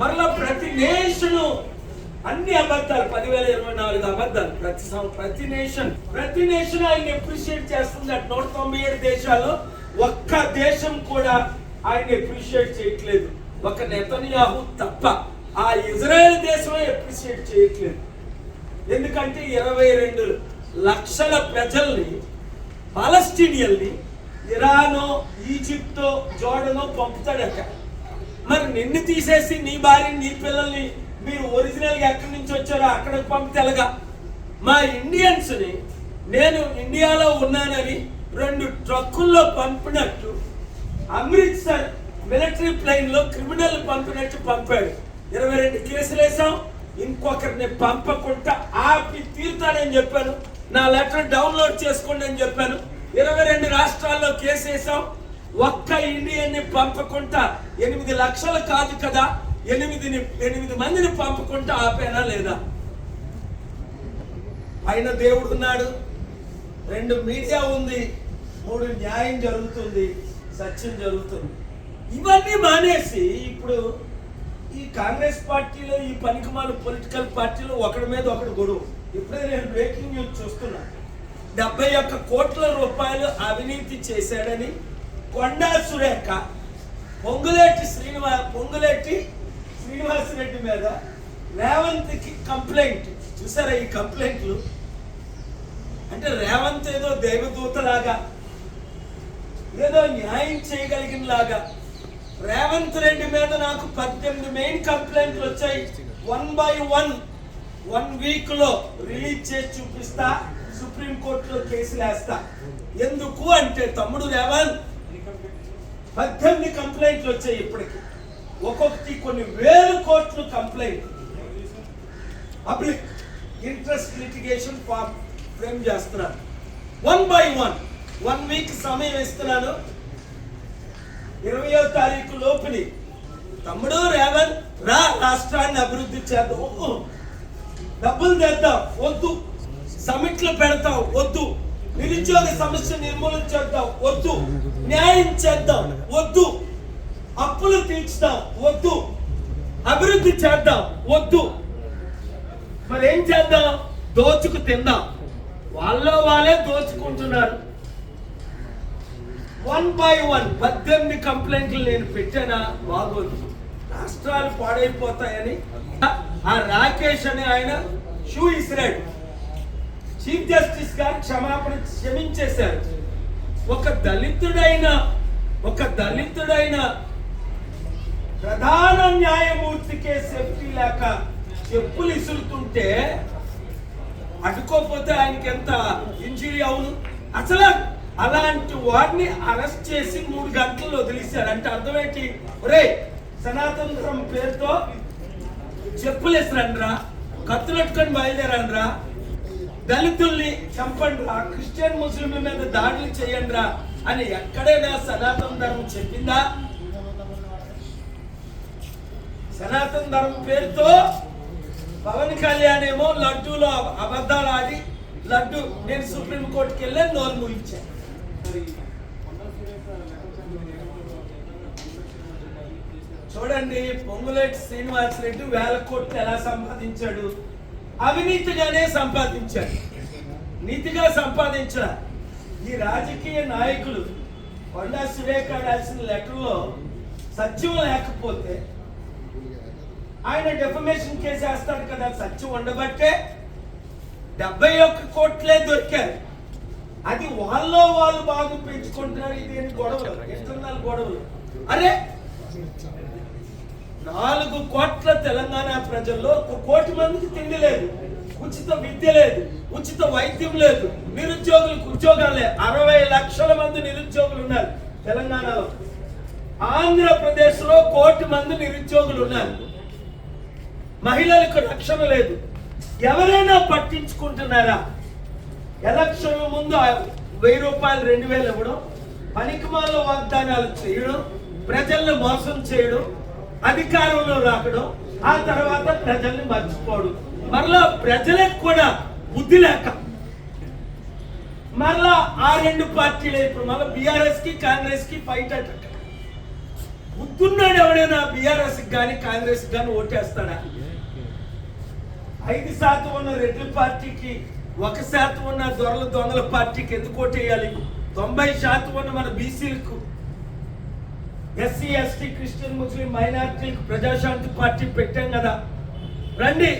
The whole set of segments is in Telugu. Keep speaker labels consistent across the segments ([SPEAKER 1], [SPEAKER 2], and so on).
[SPEAKER 1] మరలా ప్రతి నేషను అన్ని అబద్ధాలు పదివేల ఇరవై నాలుగు అబద్ధాలు ప్రతి ప్రతి నేషన్ ప్రతి నేషన్ ఆయన అప్రిషియేట్ చేస్తుంది. అటు నూట తొంభై ఏడు దేశాల్లో ఒక్క దేశం కూడా ఆయన అప్రిషియేట్ చేయట్లేదు. ఒక నెతన్యాహు తప్ప ఆ ఇజ్రాయెల్ దేశమే అప్రిషియేట్ చేయట్లేదు. ఎందుకంటే ఇరవై రెండు లక్షల ప్రజల్ని పాలస్టీనియల్ని ఇరానో ఈజిప్టో పంపుతాడు పంపుతాడట మరి నిన్ను తీసేసి నీ భార్య నీ పిల్లల్ని మీరు ఒరిజినల్గా ఎక్కడి నుంచి వచ్చారో అక్కడికి పంపితే మా ఇండియన్స్ని నేను ఇండియాలో ఉన్నానని రెండు ట్రక్కుల్లో పంపినట్టు అమృత్సర్ మిలిటరీ ప్లైన్లో క్రిమినల్ పంపినట్టు పంపాడు. ఇరవై రెండు కేసులు వేసాం ఇంకొకరిని పంపకుండా ఆపి తీరుతానని చెప్పాను. నా లెటర్ డౌన్లోడ్ చేసుకోండి అని చెప్పాను. ఇరవై రెండు రాష్ట్రాల్లో కేసు వేసాం ఒక్క ఇండియన్ని పంపకుండా ఎనిమిది లక్షలు కాదు కదా ఎనిమిదిని ఎనిమిది మందిని పంపకుండా ఆపేనా లేదా? పైన దేవుడు ఉన్నాడు రెండు మీడియా ఉంది మూడు న్యాయం జరుగుతుంది సత్యం జరుగుతుంది. ఇవన్నీ మానేసి ఇప్పుడు ఈ కాంగ్రెస్ పార్టీలో ఈ పనికిమాల పొలిటికల్ పార్టీలో ఒకడి మీద ఒకడు గొడవ. ఇప్పుడే నేను బ్రేకింగ్ న్యూస్ చూస్తున్నా. డెబ్బై ఒక్క కోట్ల రూపాయలు అవినీతి చేశాడని కొండా సురేఖ పొంగులేటి శ్రీనివా పొంగులేటి శ్రీనివాసరెడ్డి మీద రేవంత్కి కంప్లైంట్. చూసారా ఈ కంప్లైంట్లు? అంటే రేవంత్ ఏదో దేవదూతలాగా ఏదో న్యాయం చేయగలిగిన లాగా రేవంత్ రెడ్డి మీద నాకు పద్దెనిమిది మెయిన్ కంప్లైంట్లు వచ్చాయి. వన్ బై వన్ వన్ వీక్లో రిలీజ్ చేసి చూపిస్తా సుప్రీం కోర్టులో కేసులు వేస్తా ఎందుకు అంటే తమ్ముడు రేవంత్ పద్దెనిమిది కంప్లైంట్లు వచ్చాయి ఇప్పటికి. ఒక్కొక్కటి కొన్ని వేలు కోట్లు complaint public interest litigation form frame చేస్తున్నాను. One by one one week సమయం ఇస్తున్నాను. ఇరవయో తారీఖు లోపుని తమ్ముడు రేవంత్ రా రాష్ట్రాన్ని అభివృద్ధి చేద్దాం. డబ్బులు తెద్దాం. వద్దు. సమిట్లు పెడతాం. వద్దు. నిరుద్యోగ సమస్య నిర్మూలన చేద్దాం. వద్దు. న్యాయం చేద్దాం. వద్దు. అప్పులు తీర్చుదాం. వద్దు. అభివృద్ధి చేద్దాం. వద్దు. మరి ఏం చేద్దాం? దోచుకు తిందాం. వాళ్ళ వాళ్ళే దోచుకుంటున్నారు. వన్ బై వన్ పద్దెనిమిది కంప్లైంట్లు నేను పెట్టానా? బాగోదు రాష్ట్రాలు పాడైపోతాయని. ఆ రాకేష్ అనే ఆయన షూ ఇసిరాడు చీఫ్ జస్టిస్ గారు క్షమాపణ క్షమించేశారు. ఒక దళితుడైన ఒక దళితుడైన ప్రధాన న్యాయమూర్తికే సేఫ్టీ లేక చెప్పులు ఇసురుతుంటే అడ్డుకోకపోతే ఆయనకి ఎంత ఇంజురీ అవును? అసలు అలాంటి వాడిని అరెస్ట్ చేసి మూడు గంటలు వదిలేశారు అంటే అర్థమేంటి? ఒరే సనాతన ధర్మం పేరుతో చెప్పులు వేసిరండ్రా కత్తులెట్టుకొని బయలుదేరండ్రా. దళితుల్ని చంపండిరా క్రిస్టియన్ ముస్లింల మీద దాడులు చేయండిరా అని ఎక్కడైనా సనాతన ధర్మం చెప్పిందా? సనాతన ధర్మం పేరుతో పవన్ కళ్యాణ్ ఏమో లడ్డూలో అబద్ధాలు ఆడి లడ్డు నేను సుప్రీం కోర్టుకి వెళ్ళి నోరు ముగించాను చూడండి పొంగులేటి శ్రీనివాస్ రెడ్డి వేల కోట్లు ఎలా సంపాదించాడు? అవినీతిగానే సంపాదించాడు నీతిగా సంపాదించిన ఈ రాజకీయ నాయకులు కొండా సురేఖ రాసిన లెటర్లో సత్యం లేకపోతే ఆయన డెఫమేషన్ కేసు వేస్తాడు కదా సత్యం ఉండబట్టే డెబ్బై ఒక్క కోట్లే దొరికారు. అది వాళ్ళలో వాళ్ళు బాగా పెంచుకుంటున్నారు ఇది గొడవలు? ఇంటర్నల్ గొడవలు. అరే నాలుగు కోట్ల తెలంగాణ ప్రజల్లో ఒక కోటి మందికి తిండి లేదు ఉచిత విద్య లేదు ఉచిత వైద్యం లేదు నిరుద్యోగులకు ఉద్యోగాలు లేదు అరవై లక్షల మంది నిరుద్యోగులు ఉన్నారు తెలంగాణలో. ఆంధ్రప్రదేశ్లో కోటి మంది నిరుద్యోగులు ఉన్నారు. మహిళలకు రక్షణ లేదు. ఎవరైనా పట్టించుకుంటున్నారా? ఎలక్షన్ ముందు వెయ్యి రూపాయలు రెండు వేలు ఇవ్వడం పనికిమాల వాగ్దానాలు చేయడం ప్రజల్ని మోసం చేయడం అధికారంలో రాకడం ఆ తర్వాత ప్రజల్ని మర్చిపోవడం. మరలా ప్రజలకు కూడా బుద్ధి లేక మరలా ఆ రెండు పార్టీలే ఇప్పుడు మళ్ళీ బీఆర్ఎస్కి కాంగ్రెస్కి ఫైట్ అట. బుద్ధున్నాడు ఎవడైనా బీఆర్ఎస్ కానీ కాంగ్రెస్ కానీ ఓటేస్తాడా? ఐదు శాతం ఉన్న రెడ్ల పార్టీకి ఒక శాతం ఉన్న దొరల దొంగల పార్టీకి ఎందుకు ఓటేయాలి? తొంభై శాతం ఉన్న మన బీసీలకు ఎస్సీ ఎస్టీ క్రిస్టియన్ ముస్లిం మైనార్టీలకు ప్రజాశాంతి పార్టీ పెట్టాం కదా. రండి.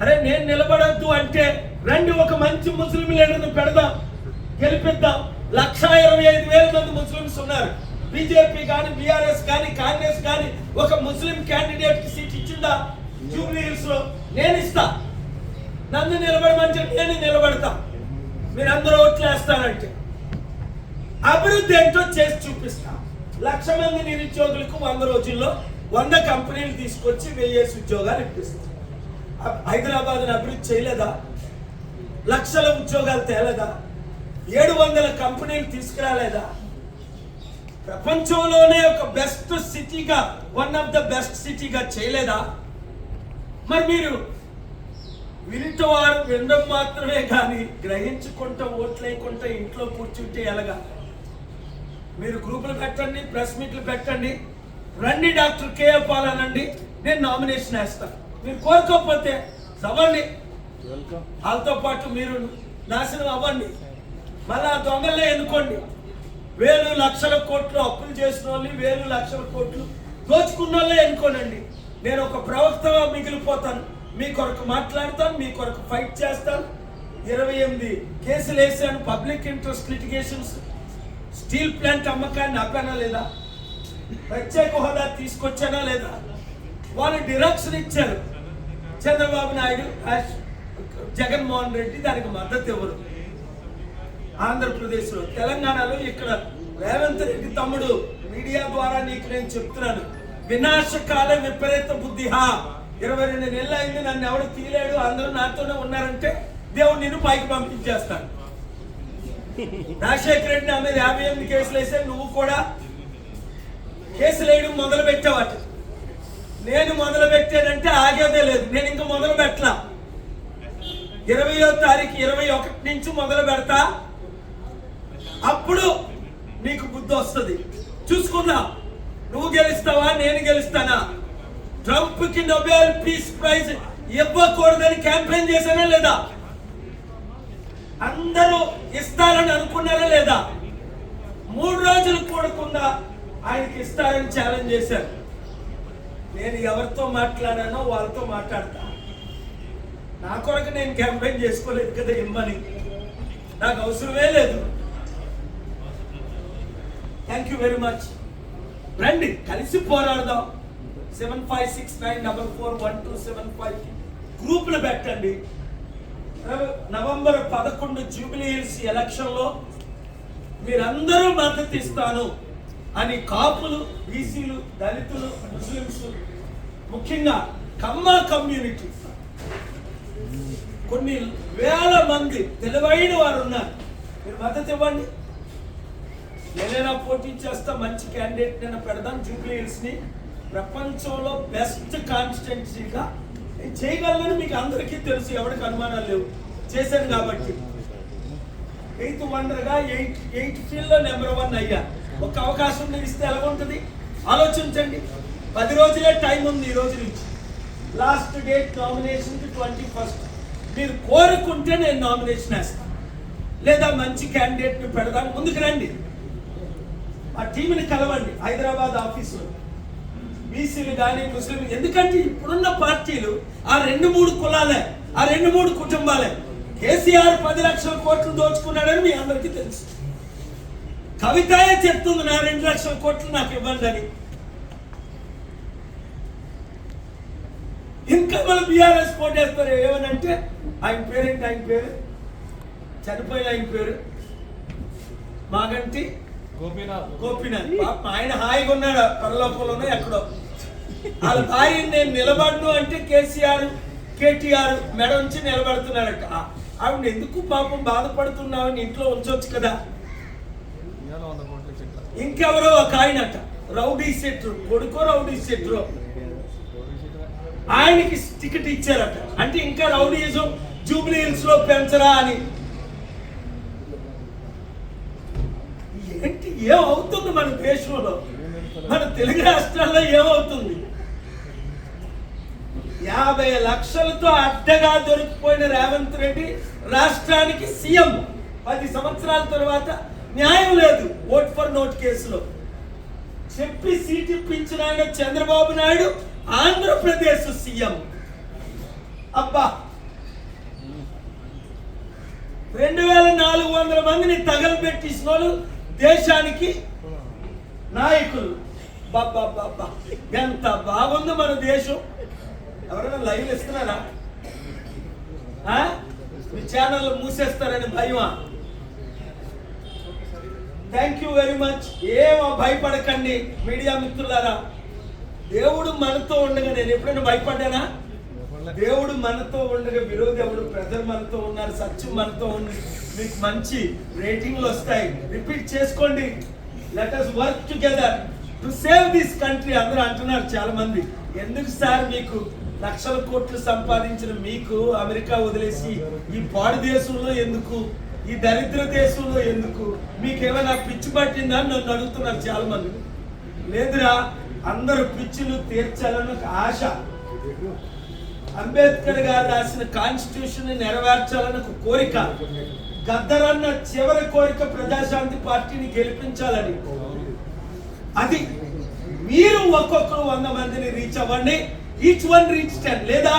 [SPEAKER 1] అరే నేను నిలబడొద్దు అంటే రండి ఒక మంచి ముస్లిం లీడర్ను పెడదాం గెలిపిద్దాం. లక్ష ఇరవై ఐదు వేల మంది ముస్లిమ్స్ ఉన్నారు. బీజేపీ కానీ బీఆర్ఎస్ కానీ కాంగ్రెస్ కానీ ఒక ముస్లిం క్యాండిడేట్కి సీట్ ఇచ్చిందా? జూబ్లీ హిల్స్లో నేను ఇస్తా. నన్ను నిలబడమంటే నేను నిలబడతా. మీరు అందరూ ఓట్లు వేస్తానంటే అభివృద్ధి ఏంటో చేసి చూపిస్తా. లక్ష మంది నిరుద్యోగులకు వంద రోజుల్లో వంద కంపెనీలు తీసుకొచ్చి వెయ్యేసి ఉద్యోగాలు ఇప్పిస్తాం హైదరాబాద్ అభివృద్ధి చేయలేదా? లక్షల ఉద్యోగాలు తేలేదా? ఏడు వందల కంపెనీలు తీసుకురాలేదా? ప్రపంచంలోనే ఒక బెస్ట్ సిటీగా వన్ ఆఫ్ ద బెస్ట్ సిటీగా చేయలేదా? మరి మీరు వినిటవారు వినడం మాత్రమే కానీ గ్రహించుకుంటా ఓట్లేయకుండా ఇంట్లో కూర్చుంటే ఎలాగా? మీరు గ్రూపులు పెట్టండి ప్రెస్ మీట్లు పెట్టండి. రండి డాక్టర్ కేఎఫ్ పాలనండి. నేను నామినేషన్ వేస్తాను మీరు కోరుకోకపోతే చదవండి వాళ్ళతో పాటు మీరు నాశనం అవ్వండి. మళ్ళా ఆ దొంగలే ఎన్నుకోండి. వేలు లక్షల కోట్లు అప్పులు చేసిన వాళ్ళని వేలు లక్షల కోట్లు దోచుకున్న వాళ్ళే ఎన్నుకోనండి. నేను ఒక ప్రవక్తగా మిగిలిపోతాను. మీ కొరకు మాట్లాడతాను మీ కొరకు ఫైట్ చేస్తాను. ఇరవై ఎనిమిది కేసులు వేసాను public interest litigations steel plant అమ్మకాన్ని ఆపానా లేదా? ప్రత్యేక హోదా తీసుకొచ్చానా లేదా? వాళ్ళు డిరక్షన్ ఇచ్చారు. చంద్రబాబు నాయుడు జగన్మోహన్ రెడ్డి దానికి మద్దతు ఇవ్వరు. ఆంధ్రప్రదేశ్లో తెలంగాణలో ఇక్కడ రేవంత్ రెడ్డి తమ్ముడు మీడియా ద్వారా నీకు నేను చెప్తున్నాను. వినాశకాల విపరీత బుద్ధి. హా ఇరవై రెండు నెలలు అయింది నన్ను ఎవడు తీలేడు అందరూ నాతోనే ఉన్నారంటే దేవుడు నిన్ను పైకి పంపించేస్తాను రాజశేఖర రెడ్డి నా మీద యాభై ఎనిమిది కేసులు వేస్తే నువ్వు కూడా కేసులు వేయడం మొదలు పెట్టావట నేను మొదలు పెట్టానంటే ఆగేదే లేదు. నేను ఇంకా మొదలు పెట్టలా. ఇరవయో తారీఖు ఇరవై ఒకటి నుంచి మొదలు పెడతా. అప్పుడు నీకు బుద్ధి వస్తుంది. చూసుకుందా. నువ్వు గెలుస్తావా? నేను గెలుస్తానా? ట్రంప్కి నోబెల్ పీస్ ప్రైజ్ ఇవ్వకూడదని క్యాంపెయిన్ చేశానా లేదా? అందరూ ఇస్తారని అనుకున్నారా లేదా? మూడు రోజులు కూడకుండా ఆయనకి ఇస్తారని ఛాలెంజ్ చేశారు. నేను ఎవరితో మాట్లాడానో వాళ్ళతో మాట్లాడతా. నా కొరకు నేను క్యాంపెయిన్ చేసుకోలేదు కదా ఇమ్మని. నాకు అవసరమే లేదు. థ్యాంక్ యూ వెరీ మచ్ రండి కలిసి పోరాడదాం. Seven five six nine double four one two seven five గ్రూపులు పెట్టండి. నవంబర్ పదకొండు జూబిలీ హిల్స్ ఎలక్షన్లో మీరందరూ మద్దతు ఇస్తాను అని కాపులు బీసీలు దళితులు ముస్లిమ్స్ ముఖ్యంగా కమ్మ కమ్యూనిటీ. కొన్ని వేల మంది తెలివైన వారు ఉన్నారు. మీరు మద్దతు ఇవ్వండి. నేనైనా పోటీ చేస్తా మంచి క్యాండిడేట్ నేను పెడదాం జూబ్లీ హిల్స్ని ప్రపంచంలో బెస్ట్ కాన్స్టిట్యున్సీగా నేను చేయగలను మీకు అందరికీ తెలుసు ఎవరికి అనుమానాలు లేవు. చేశాను కాబట్టి. ఎయిత్ వండర్గా ఎయిట్ ఎయిట్ ఫీల్డ్లో నెంబర్ వన్ అయ్యా. ఒక అవకాశం మీరు ఇస్తే ఎలా ఉంటుంది? ఆలోచించండి. పది రోజులే టైం ఉంది ఈ రోజు నుంచి. Last date nomination twenty first మీరు కోరుకుంటే నేను నామినేషన్ వేస్తాను లేదా మంచి క్యాండిడేట్ని పెడదాం. ముందుకు రండి. ఆ టీంని కలవండి. హైదరాబాద్ ఆఫీసులో. బీసీలు కానీ ముస్లిం ఎందుకంటే ఇప్పుడున్న పార్టీలు ఆ రెండు మూడు కులాలే ఆ రెండు మూడు కుటుంబాలే. కేసీఆర్ పది లక్షల కోట్లు దోచుకున్నాడని మీ అందరికీ తెలుసు. కవితయే చెప్తుంది నా రెండు లక్షల కోట్లు నాకు ఇవ్వండి అని. ఇంకా మన బీఆర్ఎస్ పోటేస్తారు ఏమనంటే ఆయన పేరేంటి ఆయన పేరు? చనిపోయిన ఆయన పేరు? మాగంటి?
[SPEAKER 2] గోపీనాథ్.
[SPEAKER 1] గోపినాథ్. పాపం ఆయన హాయిగా ఉన్నాడు పరలోకంలోనే ఎక్కడో. వాళ్ళ భార్య నేను నిలబడను అంటే కేసీఆర్ కేటీఆర్ మెడ ఉంచి నిలబడుతున్నాడట ఆవిడ ఎందుకు పాపం బాధపడుతున్నావు? అని ఇంట్లో ఉంచవచ్చు కదా. ఇంకెవరో ఒక ఆయనట. రౌడీ శెట్రు కొడుకో రౌడీ శెట్రు ఆయనకి టికెట్ ఇచ్చారట. అంటే ఇంకా రౌడీజం జూబ్లీ హిల్స్లో పెంచరా అని. ఏంటి? ఏమవుతుంది మన దేశంలో? మన తెలుగు రాష్ట్రాల్లో ఏమవుతుంది? యాభై లక్షలతో అడ్డగా దొరికిపోయిన రేవంత్ రెడ్డి రాష్ట్రానికి సీఎం. పది సంవత్సరాల తర్వాత న్యాయం లేదు ఓట్ ఫర్ నోట్ కేసులో. చెప్పి సీట్ ఇప్పించిన ఆయన చంద్రబాబు నాయుడు ఆంధ్రప్రదేశ్ సీఎం. అబ్బా! రెండు వేల నాలుగు వందల మందిని తగలబెట్టేసిన వాళ్ళు దేశానికి నాయకులు. బాబా బాబా ఎంత బాగుంది మన దేశం. ఎవరైనా లైవ్ ఇస్తున్నారా? ఆ? మీ ఛానల్ మూసేస్తారని భయమా? థ్యాంక్ యూ వెరీ మచ్ ఏమో భయపడకండి మీడియా మిత్రులారా. దేవుడు మనతో ఉండగా నేను ఎప్పుడైనా భయపడ్డానా? దేవుడు మనతో ఉండగా విరోధి ఎవడు? ప్రజలు మనతో ఉన్నారు సత్యం మనతో ఉంది. మీకు మంచి రేటింగ్లు వస్తాయి. రిపీట్ చేసుకోండి. Let us work together to save this country అందరూ అంటున్నారు చాలా మంది ఎందుకు సార్ మీకు లక్షల కోట్లు సంపాదించిన మీకు అమెరికా వదిలేసి ఈ పాడు దేశంలో ఎందుకు? ఈ దరిద్ర దేశంలో ఎందుకు? మీకేమైనా పిచ్చి పట్టిందా అని నన్ను అడుగుతున్నారు చాలా మంది లేదురా అందరూ పిచ్చులు తీర్చాలని ఒక ఆశ. అంబేద్కర్ గారు రాసిన కాన్స్టిట్యూషన్ నెరవేర్చాలని ఒక కోరిక. గద్దరన్న చివరి కోరిక ప్రజాశాంతి పార్టీని గెలిపించాలని. అది మీరు ఒక్కొక్కరు వంద మందిని రీచ్ అవ్వండి. ఈచ్ వన్ రీచ్ టెన్ లేదా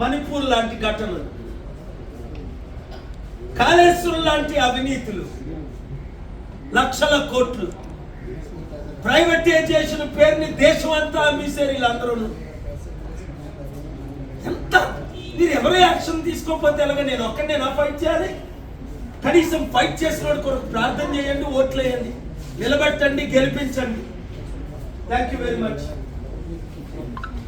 [SPEAKER 1] మణిపూర్ లాంటి ఘటనలు. కాళేశ్వరం లాంటి అవినీతులు. లక్షల కోట్లు. ప్రైవేటైజేషన్ పేరుని దేశం అంతా అమ్మేశారు వీళ్ళందరూ ఎంత? మీరు ఎవరు యాక్షన్ తీసుకోకపోతే ఎలాగ నేను ఒక్కడిని నా ఫైట్ చేయాలి? కనీసం ఫైట్ చేసిన కొరకు ప్రార్థన చేయండి ఓట్లు వేయండి. నిలబెట్టండి గెలిపించండి. Thank you very much